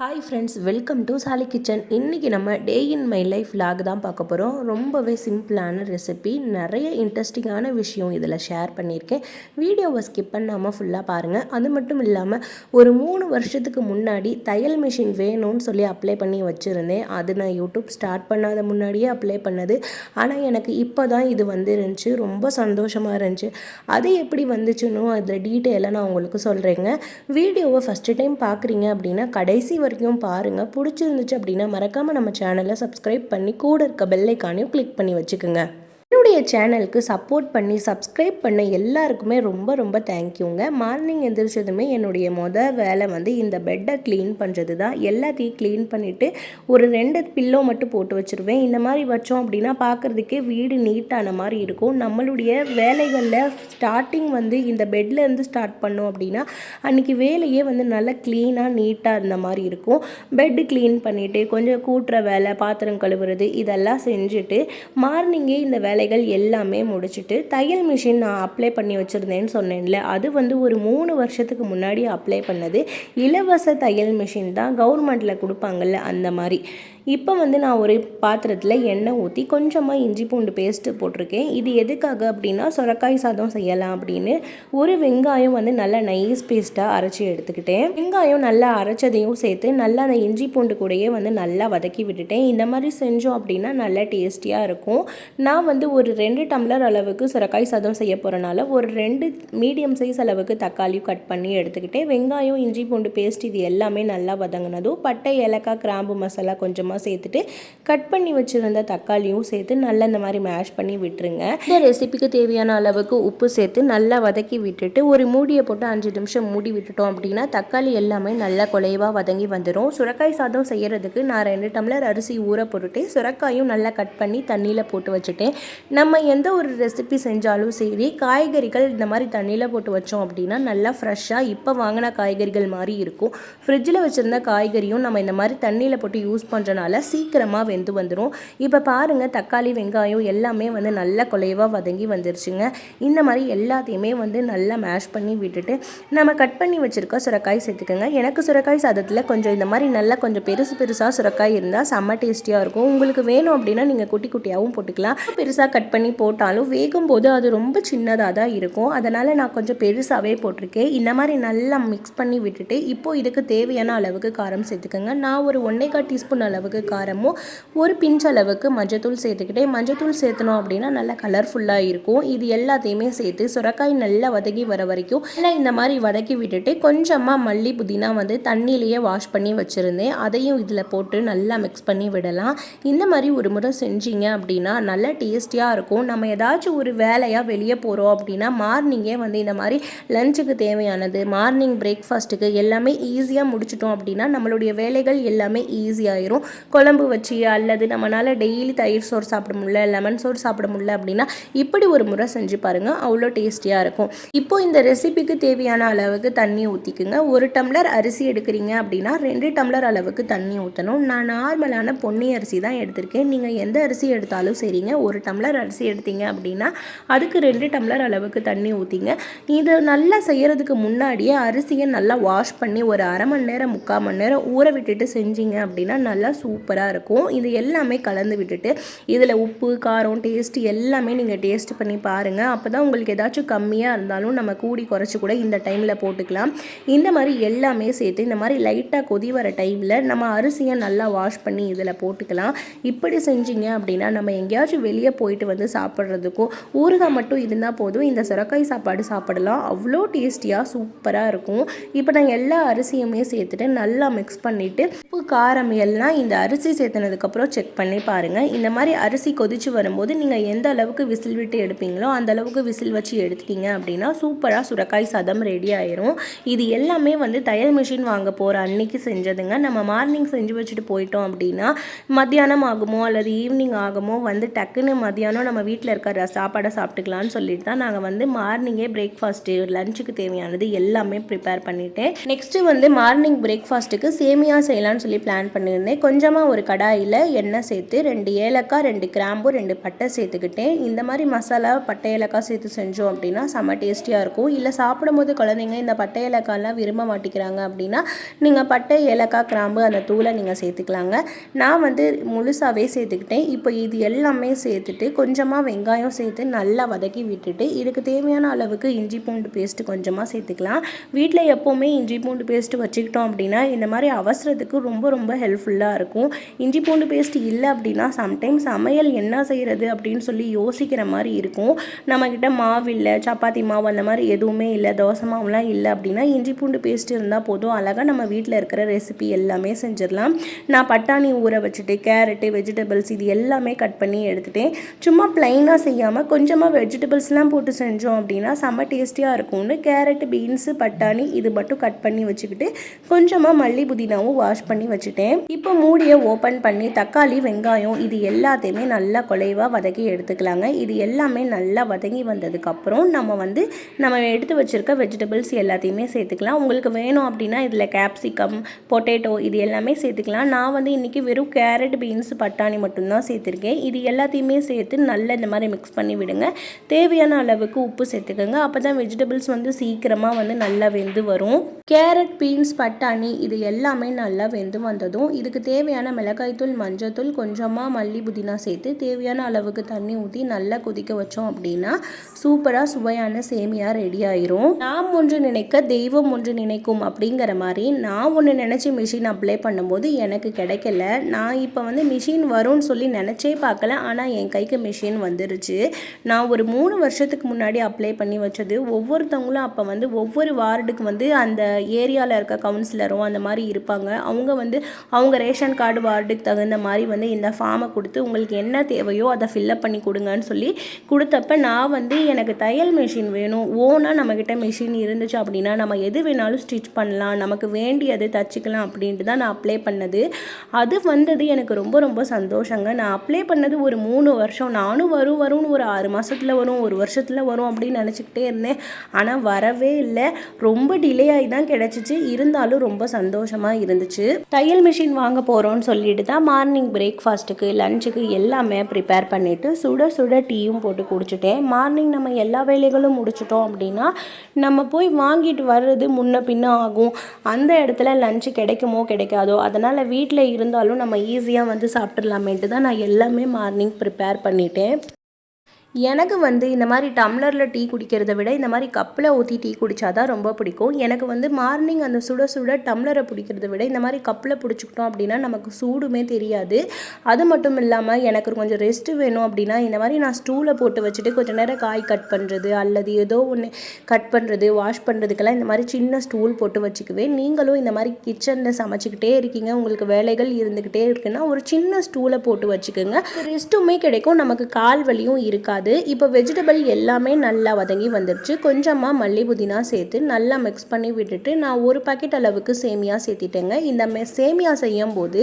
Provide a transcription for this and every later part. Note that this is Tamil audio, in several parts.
Hi friends welcome to Sali kitchen இன்றைக்கி நம்ம day in my life log தான் பார்க்க போகிறோம் ரொம்பவே சிம்பிளான ரெசிபி நிறைய இன்ட்ரெஸ்டிங்கான விஷயம் இதில் ஷேர் பண்ணியிருக்கேன். வீடியோவை ஸ்கிப் பண்ணாமல் ஃபுல்லாக பாருங்கள் அது மட்டும் இல்லாமல் ஒரு மூணு வருஷத்துக்கு முன்னாடி தையல் மிஷின் வேணும்னு சொல்லி அப்ளை பண்ணி வச்சுருந்தேன். அது நான் யூடியூப் ஸ்டார்ட் பண்ணாத முன்னாடியே அப்ளை பண்ணது. ஆனால் எனக்கு இப்போ தான் இது வந்துருந்துச்சு. ரொம்ப சந்தோஷமாக இருந்துச்சு. அது எப்படி வந்துச்சுன்னு அதில் டீட்டெயிலாக நான் உங்களுக்கு சொல்கிறேங்க வீடியோவை ஃபஸ்ட்டு டைம் பார்க்குறீங்க அப்படின்னா கடைசி வரைக்கும் பாருங்கள் பிடிச்சிருந்துச்சு அப்படின்னா மறக்காமல் நம்ம சேனலை சப்ஸ்கிரைப் பண்ணி கூட இருக்க பெல்லைக்கானையும் கிளிக் பண்ணி வச்சுக்கோங்க. என்னுடைய சேனலுக்கு சப்போர்ட் பண்ணி சப்ஸ்கிரைப் பண்ண எல்லாருக்குமே ரொம்ப ரொம்ப தேங்க்யூங்க மார்னிங் எந்திரிச்சதுமே என்னுடைய மொதல் வேலை வந்து இந்த பெட்டை க்ளீன் பண்ணுறது தான் எல்லாத்தையும் க்ளீன் பண்ணிவிட்டு ஒரு ரெண்டு பில்லோ மட்டும் போட்டு வச்சுருவேன். இந்த மாதிரி வச்சோம் அப்படின்னா பார்க்குறதுக்கே வீடு நீட்டான மாதிரி இருக்கும். நம்மளுடைய வேலைகளில் ஸ்டார்டிங் வந்து இந்த பெட்லேருந்து ஸ்டார்ட் பண்ணோம் அப்படின்னா அன்றைக்கி வேலையே வந்து நல்லா க்ளீனாக நீட்டாக இருந்த மாதிரி இருக்கும். பெட்டு க்ளீன் பண்ணிவிட்டு கொஞ்சம் கூட்டுற வேலை பாத்திரம் கழுவுறது இதெல்லாம் செஞ்சுட்டு மார்னிங்கே இந்த வேலைகள் எல்லாமே முடிச்சுட்டு தையல் மிஷின் நான் அப்ளை பண்ணி வச்சுருந்தேன்னு சொன்னேன்ல. அது வந்து ஒரு மூணு வருஷத்துக்கு முன்னாடி அப்ளை பண்ணது. இலவச தையல் மிஷின் தான் கவர்மெண்ட்டில் கொடுப்பாங்கல்ல அந்த மாதிரி. இப்போ வந்து நான் ஒரு பாத்திரத்தில் எண்ணெய் ஊற்றி கொஞ்சமாக இஞ்சி பூண்டு பேஸ்ட்டு போட்டிருக்கேன். இது எதுக்காக அப்படின்னா சுரக்காய் சாதம் செய்யலாம் அப்படின்னு ஒரு வெங்காயம் வந்து நல்லா நைஸ் பேஸ்ட்டாக அரைச்சி எடுத்துக்கிட்டேன். வெங்காயம் நல்லா அரைச்சதையும் சேர்த்து நல்லா அந்த இஞ்சி பூண்டு கூடயே வந்து நல்லா வதக்கி விட்டுட்டேன். இந்த மாதிரி செஞ்சோம் அப்படின்னா நல்லா டேஸ்டியாக இருக்கும். நான் வந்து ஒரு ரெண்டு டம்ளர் அளவுக்கு சுரக்காய் சாதம் செய்ய போகிறனால ஒரு ரெண்டு மீடியம் சைஸ் அளவுக்கு தக்காளியும் கட் பண்ணி எடுத்துக்கிட்டேன் வெங்காயம் இஞ்சி பூண்டு பேஸ்ட் இது எல்லாமே நல்லா வதங்கினதும் பட்டை ஏலக்காய் கிராம்பு மசாலா கொஞ்சமாக கொஞ்சமாக சேர்த்துட்டு கட் பண்ணி வச்சுருந்த தக்காளியும் சேர்த்து நல்லா இந்த மாதிரி மேஷ் பண்ணி விட்டுருங்க. இந்த ரெசிபிக்கு தேவையான அளவுக்கு உப்பு சேர்த்து நல்லா வதக்கி விட்டுட்டு ஒரு மூடியை போட்டு அஞ்சு நிமிஷம் மூடி விட்டுட்டோம் அப்படின்னா தக்காளி எல்லாமே நல்லா குலைவாக வதங்கி வந்துடும் சுரக்காய் சாதம் செய்கிறதுக்கு நான் ரெண்டு டம்ளர் அரிசி ஊற போட்டுட்டு சுரக்காயும் நல்லா கட் பண்ணி தண்ணியில் போட்டு வச்சுட்டேன் நம்ம நம்ம எந்த ஒரு ரெசிபி செஞ்சாலும் சரி காய்கறிகள் இந்த மாதிரி தண்ணியில் போட்டு வச்சோம் அப்படின்னா நல்லா ஃப்ரெஷ்ஷாக இப்போ வாங்கின காய்கறிகள் மாதிரி இருக்கும். ஃப்ரிட்ஜில் வச்சுருந்த காய்கறியும் நம்ம இந்த மாதிரி தண்ணியில் போட்டு யூஸ் பண்ணுறனால சீக்கிரமாக வெந்து வந்துடும் இப்போ பாருங்கள் தக்காளி வெங்காயம் எல்லாமே வந்து நல்லா குலைவாக வதங்கி வந்துருச்சுங்க. இந்த மாதிரி எல்லாத்தையுமே வந்து நல்லா மேஷ் பண்ணி விட்டுட்டு நம்ம கட் பண்ணி வச்சுருக்க சுரக்காய் சேர்த்துக்கோங்க. எனக்கு சுரக்காய் சாதத்தில் கொஞ்சம் இந்த மாதிரி நல்லா கொஞ்சம் பெருசு பெருசாக சுரக்காய் இருந்தால் செம்ம டேஸ்டியாக இருக்கும். உங்களுக்கு வேணும் அப்படின்னா நீங்கள் குட்டி குட்டியாகவும் போட்டுக்கலாம். பெருசாக கட் பண்ணி போட்டாலும் வேகும் போது அது ரொம்ப சின்னதாக தான் இருக்கும். அதனால் நான் கொஞ்சம் பெருசாகவே போட்டிருக்கேன். இந்த மாதிரி நல்லா மிக்ஸ் பண்ணி விட்டுட்டு இப்போது இதுக்கு தேவையான அளவுக்கு காரம் சேர்த்துக்கோங்க. நான் ஒரு ஒன்றே கால் டீஸ்பூன் அளவுக்கு காரமும் ஒரு பிஞ்ச் அளவுக்கு மஞ்சத்தூள் சேர்த்துக்கிட்டேன். மஞ்சத்தூள் சேர்த்தணும் அப்படின்னா நல்லா கலர்ஃபுல்லாக இருக்கும். இது எல்லாத்தையுமே சேர்த்து சுரக்காய் நல்லா வதக்கி வர வரைக்கும் நல்லா இந்த மாதிரி வதக்கி விட்டுட்டு கொஞ்சமாக மல்லி புதினா வந்து தண்ணியிலேயே வாஷ் பண்ணி வச்சுருந்தேன். அதையும் இதில் போட்டு நல்லா மிக்ஸ் பண்ணி விடலாம். இந்த மாதிரி ஒரு முறை செஞ்சீங்க அப்படின்னா நல்லா டேஸ்டியாக இருக்கும். நம்ம ஏதாச்சும் ஒரு வேலையாக வெளியே போகிறோம் அப்படின்னா மார்னிங்கே வந்து இந்த மாதிரி லஞ்சுக்கு தேவையானது மார்னிங் பிரேக்ஃபாஸ்ட்டுக்கு எல்லாமே ஈஸியாக முடிச்சிட்டோம் அப்படின்னா நம்மளுடைய வேலைகள் எல்லாமே ஈஸியாயிரும் குழம்பு வச்சு அல்லது நம்மளால் டெய்லி தயிர் சோறு சாப்பிட முடியல லெமன் சோறு சாப்பிட முடியல அப்படின்னா இப்படி ஒரு முறை செஞ்சு பாருங்கள் அவ்வளோ டேஸ்டியாக இருக்கும். இப்போ இந்த ரெசிபிக்கு தேவையான அளவுக்கு தண்ணி ஊற்றிக்குங்க ஒரு டம்ளர் அரிசி எடுக்கிறீங்க அப்படின்னா ரெண்டு டம்ளர் அளவுக்கு தண்ணி ஊற்றணும் நான் நார்மலான பொன்னி அரிசி தான் எடுத்திருக்கேன். நீங்கள் எந்த அரிசி எடுத்தாலும் சரிங்க ஒரு டம்ளர் அரிசி எடுத்தீங்க அப்படின்னா அதுக்கு ரெண்டு டம்ளர் அளவுக்கு தண்ணி ஊற்றிங்க இதை நல்லா செய்கிறதுக்கு முன்னாடியே அரிசியை நல்லா வாஷ் பண்ணி ஒரு அரை மணி நேரம் முக்கால் மணி நேரம் ஊற விட்டுட்டு செஞ்சீங்க அப்படின்னா நல்லா சூப்பராக இருக்கும். இது எல்லாமே கலந்து விட்டுட்டு இதில் உப்பு காரம் டேஸ்ட் எல்லாமே நீங்கள் டேஸ்ட் பண்ணி பாருங்கள் அப்போ தான் உங்களுக்கு ஏதாச்சும் கம்மியாக இருந்தாலும் நம்ம கூடி குறைச்சி கூட இந்த டைமில் போட்டுக்கலாம். இந்த மாதிரி எல்லாமே சேர்த்து இந்த மாதிரி லைட்டாக கொதி வர டைமில் நம்ம அரிசியை நல்லா வாஷ் பண்ணி இதில் போட்டுக்கலாம். இப்படி செஞ்சீங்க அப்படின்னா நம்ம எங்கேயாச்சும் வெளியே போயிட்டு வந்து சாப்பிட்றதுக்கும் ஊறுகாய் மட்டும் இருந்தால் போதும். இந்த சுரக்காய் சாப்பாடு சாப்பிடலாம். அவ்வளோ டேஸ்டியாக சூப்பராக இருக்கும். இப்போ நான் எல்லா அரிசியுமே சேர்த்துட்டு நல்லா மிக்ஸ் பண்ணிவிட்டு உப்பு காரம் எல்லாம் இந்த அரிசி சேர்த்துனதுக்கப்புறம் செக் பண்ணி பாருங்கள் இந்த மாதிரி அரிசி கொதிச்சு வரும்போது நீங்கள் எந்த அளவுக்கு விசில் விட்டு எடுப்பீங்களோ அந்த அளவுக்கு விசில் வச்சு எடுத்துட்டீங்க அப்படின்னா சூப்பராக சுரக்காய் சாதம் ரெடி ஆயிரும். இது எல்லாமே வந்து தையல் மிஷின் வாங்க போகிற அன்னைக்கு செஞ்சதுங்க. நம்ம மார்னிங் செஞ்சு வச்சுட்டு போயிட்டோம் அப்படின்னா மத்தியானம் ஆகுமோ அல்லது ஈவினிங் ஆகுமோ வந்து டக்குன்னு மத்தியானம் நம்ம வீட்டில் இருக்கிற சாப்பாடை சாப்பிட்டுக்கலாம்னு சொல்லிட்டு தான் நாங்கள் வந்து மார்னிங்கே பிரேக்ஃபாஸ்ட்டு லஞ்சுக்கு தேவையானது எல்லாமே ப்ரிப்பேர் பண்ணிட்டேன். நெக்ஸ்ட்டு வந்து மார்னிங் பிரேக்ஃபாஸ்ட்டுக்கு சேமியா செய்யலாம்னு சொல்லி பிளான் பண்ணியிருந்தேன். கொஞ்சமாக ஒரு கடாயில் எண்ணெய் சேர்த்து ரெண்டு ஏலக்காய் ரெண்டு கிராம்பு ரெண்டு பட்டை சேர்த்துக்கிட்டேன். இந்த மாதிரி மசாலா பட்டை ஏலக்காய் சேர்த்து செஞ்சோம் அப்படின்னா செம்ம டேஸ்டியாக இருக்கும். இல்லை சாப்பிடும்போது குழந்தைங்க இந்த பட்டை ஏலக்காய்லாம் விரும்ப மாட்டேங்கிறாங்க அப்படின்னா நீங்கள் பட்டை ஏலக்காய் கிராம்பு அந்த தூளை நீங்கள் சேர்த்துக்கலாங்க. நான் வந்து முழுசாகவே சேர்த்துக்கிட்டேன். இப்போ இது எல்லாமே சேர்த்துட்டு கொஞ்சம் கொஞ்சமாக வெங்காயம் சேர்த்து நல்லா வதக்கி விட்டுட்டு இதுக்கு தேவையான அளவுக்கு இஞ்சி பூண்டு பேஸ்ட்டு கொஞ்சமாக சேர்த்துக்கலாம். வீட்டில் எப்போவுமே இஞ்சி பூண்டு பேஸ்ட்டு வச்சுக்கிட்டோம் அப்படின்னா இந்த மாதிரி அவசரத்துக்கு ரொம்ப ரொம்ப ஹெல்ப்ஃபுல்லாக இருக்கும். இஞ்சி பூண்டு பேஸ்ட் இல்லை அப்படின்னா சம்டைம்ஸ் சமையல் என்ன செய்கிறது அப்படின்னு சொல்லி யோசிக்கிற மாதிரி இருக்கும். நம்மக்கிட்ட மாவு இல்லை சப்பாத்தி மாவு அந்த மாதிரி எதுவுமே இல்லை தோசை மாவுலாம் இல்லை அப்படின்னா இஞ்சி பூண்டு பேஸ்ட் இருந்தால் போதும். அழகாக நம்ம வீட்டில் இருக்கிற ரெசிபி எல்லாமே செஞ்சிடலாம். நான் பட்டாணி ஊற வச்சுட்டு கேரட்டு வெஜிடபிள்ஸ் இது எல்லாமே கட் பண்ணி எடுத்துட்டேன். சும்மா ப்ளைனாக செய்யாமல் கொஞ்சமாக வெஜிடபிள்ஸ்லாம் போட்டு செஞ்சோம் அப்படின்னா செம்ம டேஸ்டியாக இருக்கும்னு கேரட் பீன்ஸு பட்டாணி இது மட்டும் கட் பண்ணி வச்சுக்கிட்டு கொஞ்சமாக மல்லி புதினாவும் வாஷ் பண்ணி வச்சுட்டேன். இப்போ மூடியை ஓப்பன் பண்ணி தக்காளி வெங்காயம் இது எல்லாத்தையுமே நல்லா குலைவாக வதக்கி எடுத்துக்கலாங்க. இது எல்லாமே நல்லா வதங்கி வந்ததுக்கப்புறம் நம்ம வந்து நம்ம எடுத்து வச்சுருக்க வெஜிடபிள்ஸ் எல்லாத்தையுமே சேர்த்துக்கலாம். உங்களுக்கு வேணும் அப்படின்னா இதில் கேப்சிகம் பொட்டேட்டோ இது எல்லாமே சேர்த்துக்கலாம். நான் வந்து இன்றைக்கி வெறும் கேரட் பீன்ஸ் பட்டாணி மட்டும்தான் சேர்த்துருக்கேன். இது எல்லாத்தையுமே சேர்த்து நல்லா இந்த மாதிரி மிக்ஸ் பண்ணி விடுங்க. தேவையான அளவுக்கு உப்பு சேர்த்துக்கோங்க. அப்போ தான் வெஜிடபிள்ஸ் வந்து சீக்கிரமாக வந்து நல்லா வெந்து வரும். கேரட் பீன்ஸ் பட்டாணி இது எல்லாமே நல்லா வெந்து வந்ததும் இதுக்கு தேவையான மிளகாய்த்தூள் மஞ்சத்தூள் கொஞ்சமாக மல்லி புதினா சேர்த்து தேவையான அளவுக்கு தண்ணி ஊற்றி நல்லா கொதிக்க வச்சோம் அப்படின்னா சூப்பராக சுவையான சேமியா ரெடி ஆயிரும். நாம் ஒன்று நினைக்க தெய்வம் ஒன்று நினைக்கும் அப்படிங்கிற மாதிரி நான் ஒன்று நினச்சி மிஷின் அப்ளை பண்ணும்போது எனக்கு கிடைக்கல. நான் இப்போ வந்து மிஷின் வரும்னு சொல்லி நினச்சே பார்க்கல. ஆனால் என் கைக்கு மிஷின் வந்துருச்சு. நான் ஒரு மூணு வருஷத்துக்கு முன்னாடி அப்ளை பண்ணி வச்சது ஒவ்வொருத்தவங்களும் அப்போ வந்து ஒவ்வொரு வார்டுக்கு வந்து அந்த ஏரியாவில் இருக்க கவுன்சிலரும் அந்த மாதிரி இருப்பாங்க. அவங்க வந்து அவங்க ரேஷன் கார்டு வார்டுக்கு தகுந்த மாதிரி வந்து இந்த ஃபார்மை கொடுத்து உங்களுக்கு என்ன தேவையோ அதை ஃபில்லப் பண்ணி கொடுங்கன்னு சொல்லி கொடுத்தப்ப நான் வந்து எனக்கு தையல் மிஷின் வேணும். ஓனாக நம்மக்கிட்ட மிஷின் இருந்துச்சு அப்படின்னா நம்ம எது வேணாலும் ஸ்டிச் பண்ணலாம். நமக்கு வேண்டியது தச்சுக்கலாம் அப்படின்ட்டு தான் நான் அப்ளை பண்ணது. அது வந்தது எனக்கு ரொம்ப ரொம்ப சந்தோஷங்க. நான் அப்ளை பண்ணது ஒரு மூணு வருஷம். நான் நானும் வரும் வரும்னு ஒரு ஆறு மாதத்தில் வரும் ஒரு வருஷத்தில் வரும் அப்படின்னு நினச்சிக்கிட்டே இருந்தேன். ஆனால் வரவே இல்லை. ரொம்ப டிலே ஆகி தான் கிடச்சிச்சு. இருந்தாலும் ரொம்ப சந்தோஷமாக இருந்துச்சு. தையல் மிஷின் வாங்க போகிறோன்னு சொல்லிட்டு தான் மார்னிங் பிரேக்ஃபாஸ்ட்டுக்கு லஞ்சுக்கு எல்லாமே ப்ரிப்பேர் பண்ணிவிட்டு சுட சுட டீயும் போட்டு குடிச்சிட்டேன். மார்னிங் நம்ம எல்லா வேலைகளும் முடிச்சிட்டோம் அப்படின்னா நம்ம போய் வாங்கிட்டு வர்றது முன்ன பின்ன ஆகும். அந்த இடத்துல லஞ்சு கிடைக்குமோ கிடைக்காதோ அதனால் வீட்டில் இருந்தாலும் நம்ம ஈஸியாக வந்து சாப்பிட்றலாமேட்டு தான் நான் எல்லாமே மார்னிங் ப்ரிப்பேர் பண்ணிட்டேன். போட்டுட்டேன் எனக்கு வந்து இந்த மாதிரி டம்ளரில் டீ குடிக்கிறத விட இந்த மாதிரி கப்பில் ஊற்றி டீ குடித்தா தான் ரொம்ப பிடிக்கும். எனக்கு வந்து மார்னிங் அந்த சுட சுட டம்ளரை பிடிக்கிறத விட இந்த மாதிரி கப்பில் பிடிச்சிக்கிட்டோம் அப்படின்னா நமக்கு சூடுமே தெரியாது. அது மட்டும் இல்லாமல் எனக்கு கொஞ்சம் ரெஸ்ட்டு வேணும் அப்படின்னா இந்த மாதிரி நான் ஸ்டூலை போட்டு வச்சுட்டு கொஞ்சம் நேரம் காய் கட் பண்ணுறது அல்லது ஏதோ ஒன்று கட் பண்ணுறது வாஷ் பண்ணுறதுக்கெல்லாம் இந்த மாதிரி சின்ன ஸ்டூல் போட்டு வச்சுக்குவேன். நீங்களும் இந்த மாதிரி கிச்சனில் சமைச்சிக்கிட்டே இருக்கீங்க உங்களுக்கு வேலைகள் இருந்துக்கிட்டே இருக்குன்னா ஒரு சின்ன ஸ்டூலை போட்டு வச்சுக்கோங்க. ரெஸ்ட்டுமே கிடைக்கும். நமக்கு கால் வலியும் இருக்காது. இப்போ வெஜிடபிள் எல்லாமே நல்லா வதங்கி வந்துடுச்சு கொஞ்சமாக மல்லி புதினா சேர்த்து நல்லா மிக்ஸ் பண்ணி விட்டுட்டு நான் ஒரு பாக்கெட் அளவுக்கு சேமியா சேர்த்திட்டேங்க. இந்த மே சேமியா செய்யும் போது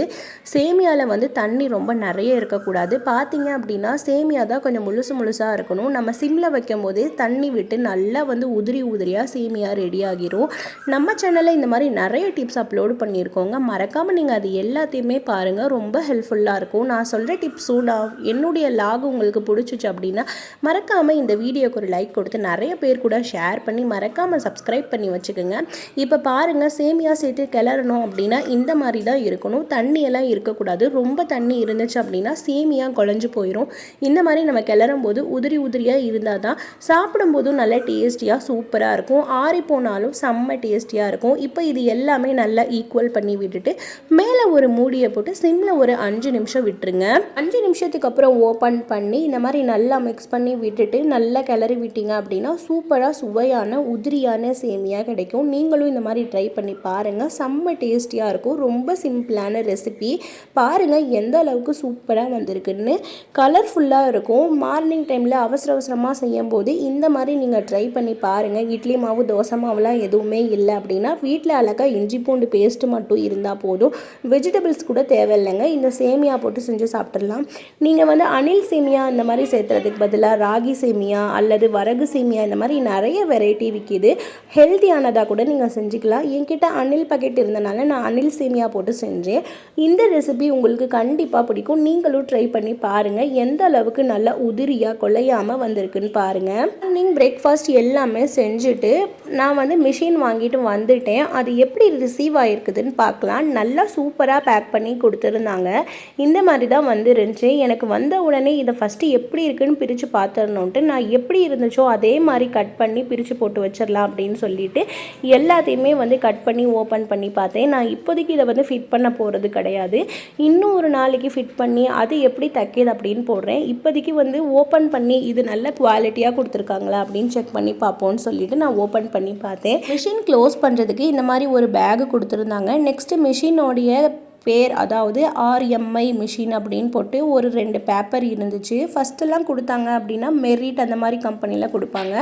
சேமியாவில் வந்து தண்ணி ரொம்ப நிறைய இருக்கக்கூடாது. பார்த்தீங்க அப்படின்னா சேமியா தான் கொஞ்சம் முழுசு முழுசாக இருக்கணும். நம்ம சிம்மில் வைக்கும் போதே தண்ணி விட்டு நல்லா வந்து உதிரி உதிரியாக சேமியா ரெடி ஆகிரும். நம்ம சேனலில் இந்த மாதிரி நிறைய டிப்ஸ் அப்லோடு பண்ணியிருக்கோங்க. மறக்காமல் நீங்கள் அது எல்லாத்தையுமே பாருங்கள் ரொம்ப ஹெல்ப்ஃபுல்லாக இருக்கும். நான் சொல்கிற டிப்ஸும் நான் என்னுடைய லாக் உங்களுக்கு பிடிச்சிச்சு அப்படின்னா மறக்காமல் இந்த வீடியோக்கு ஒரு லைக் கொடுத்து நிறைய பேர் கூட ஷேர் பண்ணி மறக்காமல் சப்ஸ்கிரைப் பண்ணி வச்சுக்கோங்க. இப்போ பாருங்கள் சேமியா சேர்த்து கிளறணும் அப்படின்னா இந்த மாதிரி தான் இருக்கணும். தண்ணியெல்லாம் இருக்கக்கூடாது. ரொம்ப தண்ணி இருந்துச்சு அப்படின்னா சேமியா குழஞ்சு போயிடும் இந்த மாதிரி நம்ம கிளறும் போது உதிரி உதிரியாக இருந்தால் தான் சாப்பிடும்போதும் நல்ல டேஸ்டியாக சூப்பராக இருக்கும். ஆறி போனாலும் செம்ம டேஸ்டியாக இருக்கும். இப்போ இது எல்லாமே நல்லா ஈக்குவல் பண்ணி விட்டுட்டு மேலே ஒரு மூடியை போட்டு சிம்மில் ஒரு அஞ்சு நிமிஷம் விட்டுருங்க. அஞ்சு நிமிஷத்துக்கு அப்புறம் ஓப்பன் பண்ணி இந்த மாதிரி நல்லா மிக்ஸ் மிக்ஸ் பண்ணி விட்டுட்டு நல்லா கிளறி விட்டீங்க அப்படின்னா சூப்பராக சுவையான உதிரியான சேமியா கிடைக்கும். நீங்களும் இந்த மாதிரி ட்ரை பண்ணி பாருங்கள் செம்ம டேஸ்டியாக இருக்கும். ரொம்ப சிம்பிளான ரெசிபி பாருங்கள் எந்த அளவுக்கு சூப்பராக வந்திருக்குன்னு. கலர்ஃபுல்லாக இருக்கும். மார்னிங் டைமில் அவசர அவசரமாக செய்யும்போது இந்த மாதிரி நீங்கள் ட்ரை பண்ணி பாருங்கள் இட்லி மாவு தோசை மாவுலாம் எதுவுமே இல்லை அப்படின்னா வீட்டில் அழகாக இஞ்சி பூண்டு பேஸ்ட்டு மட்டும் இருந்தால் போதும். வெஜிடபிள்ஸ் கூட தேவையில்லைங்க. இந்த சேமியா போட்டு செஞ்சு சாப்பிட்றலாம் நீங்கள் வந்து அணில் சேமியா இந்த மாதிரி சேர்த்துறதுக்கு பதிலாக ராகி சேமியா அல்லது வரகு சேமியா இந்த மாதிரி நிறைய வெரைட்டி விற்கிது ஹெல்த்தியானதாக கூட நீங்கள் செஞ்சுக்கலாம். என்கிட்ட அணில் பாக்கெட் இருந்தனால நான் அணில் சேமியா போட்டு செஞ்சேன். இந்த ரெசிபி உங்களுக்கு கண்டிப்பாக பிடிக்கும். நீங்களும் ட்ரை பண்ணி பாருங்கள் எந்த அளவுக்கு நல்லா உதிரியாக கொலையாமல் வந்திருக்குன்னு பாருங்கள் நீங்கள் பிரேக்ஃபாஸ்ட் எல்லாமே செஞ்சுட்டு நான் வந்து மிஷின் வாங்கிட்டு வந்துட்டேன். அது எப்படி ரிசீவ் ஆகிருக்குதுன்னு பார்க்கலாம். நல்லா சூப்பராக பேக் பண்ணி கொடுத்துருந்தாங்க. இந்த மாதிரி தான் வந்து இருந்துச்சு எனக்கு வந்த உடனே இதை ஃபஸ்ட்டு எப்படி இருக்குன்னு பிரித்து பார்த்துடணுன்ட்டு நான் எப்படி இருந்துச்சோ அதே மாதிரி கட் பண்ணி பிரித்து போட்டு வச்சிடலாம் அப்படின்னு சொல்லிட்டு எல்லாத்தையுமே வந்து கட் பண்ணி ஓப்பன் பண்ணி பார்த்தேன். நான் இப்போதைக்கு இதை வந்து ஃபிட் பண்ண போகிறது கிடையாது. இன்னும் ஒரு நாளைக்கு ஃபிட் பண்ணி அது எப்படி தைக்கிது அப்படின்னு போடுறேன். இப்போதைக்கு வந்து ஓப்பன் பண்ணி இது நல்ல குவாலிட்டியாக கொடுத்துருக்காங்களா அப்படின்னு செக் பண்ணி பார்ப்போம்னு சொல்லிட்டு நான் ஓப்பன் பண்ணி பார்த்தேன். மிஷின் க்ளோஸ் பண்ணுறதுக்கு இந்த மாதிரி ஒரு பேகு கொடுத்துருந்தாங்க. நெக்ஸ்ட்டு மிஷினோடைய பேர் அதாவது ஆர்எம்ஐ மிஷின் அப்படின்னு போட்டு ஒரு ரெண்டு பேப்பர் இருந்துச்சு. ஃபஸ்ட்டெல்லாம் கொடுத்தாங்க அப்படின்னா மெரிட் அந்த மாதிரி கம்பெனியில் கொடுப்பாங்க.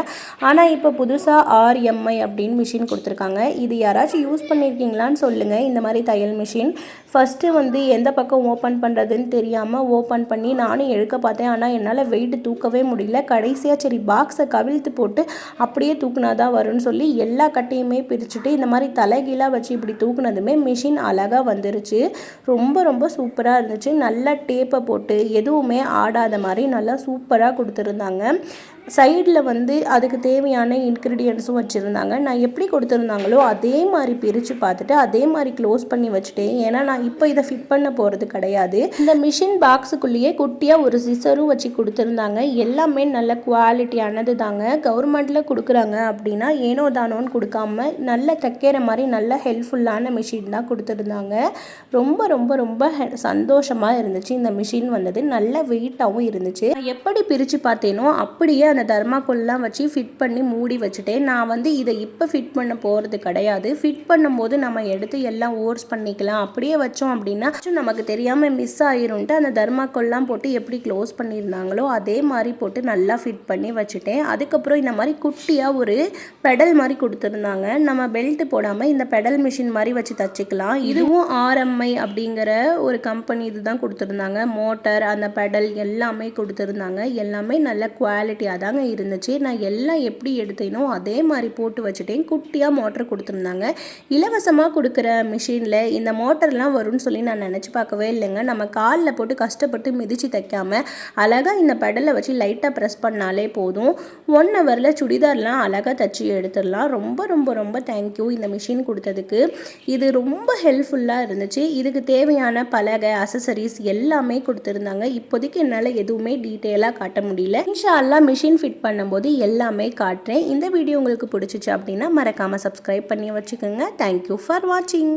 ஆனால் இப்போ புதுசாக ஆர்எம்ஐ அப்படின்னு மிஷின் கொடுத்துருக்காங்க. இது யாராச்சும் யூஸ் பண்ணியிருக்கீங்களான்னு சொல்லுங்கள் இந்த மாதிரி தையல் மிஷின் ஃபஸ்ட்டு வந்து எந்த பக்கம் ஓப்பன் பண்ணுறதுன்னு தெரியாமல் ஓப்பன் பண்ணி நானும் எடுக்க பார்த்தேன். ஆனால் என்னால் வெயிட் தூக்கவே முடியல. கடைசியாக சரி பாக்ஸை கவிழ்த்து போட்டு அப்படியே தூக்குனாதான் வரும்னு சொல்லி எல்லா கட்டையுமே பிரிச்சுட்டு இந்த மாதிரி தலைகீழாக வச்சு இப்படி தூக்குனதுமே மிஷின் அழகாக வந்துருச்சு. ரொம்ப ரொம்ப சூப்பராக இருந்துச்சு. நல்லா டேப்பை போட்டு எதுவுமே ஆடாத மாதிரி நல்லா சூப்பராக கொடுத்துருந்தாங்க. சைடில் வந்து அதுக்கு தேவையான இன்க்ரீடியன்ஸும் வச்சுருந்தாங்க. நான் எப்படி கொடுத்துருந்தாங்களோ அதே மாதிரி பிரித்து பார்த்துட்டு அதே மாதிரி க்ளோஸ் பண்ணி வச்சுட்டேன். ஏன்னா நான் இப்போ இதை ஃபிட் பண்ண போகிறது கிடையாது. இந்த மிஷின் பாக்ஸுக்குள்ளேயே குட்டியாக ஒரு சிசரும் வச்சு கொடுத்துருந்தாங்க. எல்லாமே நல்ல குவாலிட்டியானது தாங்க. கவர்மெண்ட்டில் கொடுக்குறாங்க அப்படின்னா ஏனோ தானோன்னு கொடுக்காம நல்ல தைக்கிற மாதிரி நல்ல ஹெல்ப்ஃபுல்லான மிஷின் தான் கொடுத்துருந்தாங்க. ரொம்ப ரொம்ப ரொம்ப சந்தோஷமாக இருந்துச்சு. இந்த மிஷின் வந்தது. நல்ல வெயிட்டாகவும் இருந்துச்சு. நான் எப்படி பிரித்து பார்த்தேனோ அப்படியே அந்த தர்மாக்கோல்லாம் வச்சு ஃபிட் பண்ணி மூடி வச்சுட்டேன். நான் வந்து இதை இப்போ ஃபிட் பண்ண போகிறது கிடையாது. ஃபிட் பண்ணும்போது நம்ம எடுத்து எல்லாம் ஓர்ஸ் பண்ணிக்கலாம். அப்படியே வச்சோம் அப்படின்னா நமக்கு தெரியாமல் மிஸ் ஆயிரும்ட்டு அந்த தர்மாக்கோல்லாம் போட்டு எப்படி க்ளோஸ் பண்ணியிருந்தாங்களோ அதே மாதிரி போட்டு நல்லா ஃபிட் பண்ணி வச்சுட்டேன். அதுக்கப்புறம் இந்த மாதிரி குட்டியாக ஒரு பெடல் மாதிரி கொடுத்துருந்தாங்க. நம்ம பெல்ட் போடாமல் இந்த பெடல் மிஷின் மாதிரி வச்சு தச்சுக்கலாம். இதுவும் ஆர்எம்ஐ அப்படிங்கிற ஒரு கம்பெனி இதுதான் கொடுத்துருந்தாங்க. மோட்டர் அந்த பெடல் எல்லாமே கொடுத்துருந்தாங்க. எல்லாமே நல்ல குவாலிட்டியாக தாங்க இருந்துச்சு. நான் எல்லாம் எப்படி எடுத்தேனோ அதே மாதிரி போட்டு வச்சுட்டேன். குட்டியாக மோட்டர் கொடுத்துருந்தாங்க. இலவசமாக கொடுக்குற மிஷினில் இந்த மோட்டர்லாம் வரும்னு சொல்லி நான் நினச்சி பார்க்கவே இல்லைங்க. நம்ம காலில் போட்டு கஷ்டப்பட்டு மிதித்து தைக்காம அழகாக இந்த பெடலை வச்சு லைட்டாக ப்ரெஸ் பண்ணாலே போதும். ஒன் ஹவரில் சுடிதார்லாம் அழகாக தச்சு எடுத்துடலாம். ரொம்ப ரொம்ப ரொம்ப தேங்க்யூ இந்த மிஷின் கொடுத்ததுக்கு. இது ரொம்ப ஹெல்ப்ஃபுல்லாக இருந்துச்சு. இதுக்கு தேவையான பலகை அசசரிஸ் எல்லாமே கொடுத்துருந்தாங்க. இப்போதைக்கு என்னால் எதுவுமே டீட்டெயிலாக காட்ட முடியல. இன்ஷா அல்லா மிஷின் ஸ்க்ரீன் ஃபிட் பண்ணும்போது எல்லாமே காட்டுறேன். இந்த வீடியோ உங்களுக்கு பிடிச்சிச்சு அப்படின்னா மறக்காமல் சப்ஸ்கிரைப் பண்ணி வச்சுக்கோங்க. தேங்க்யூ ஃபார் வாட்சிங்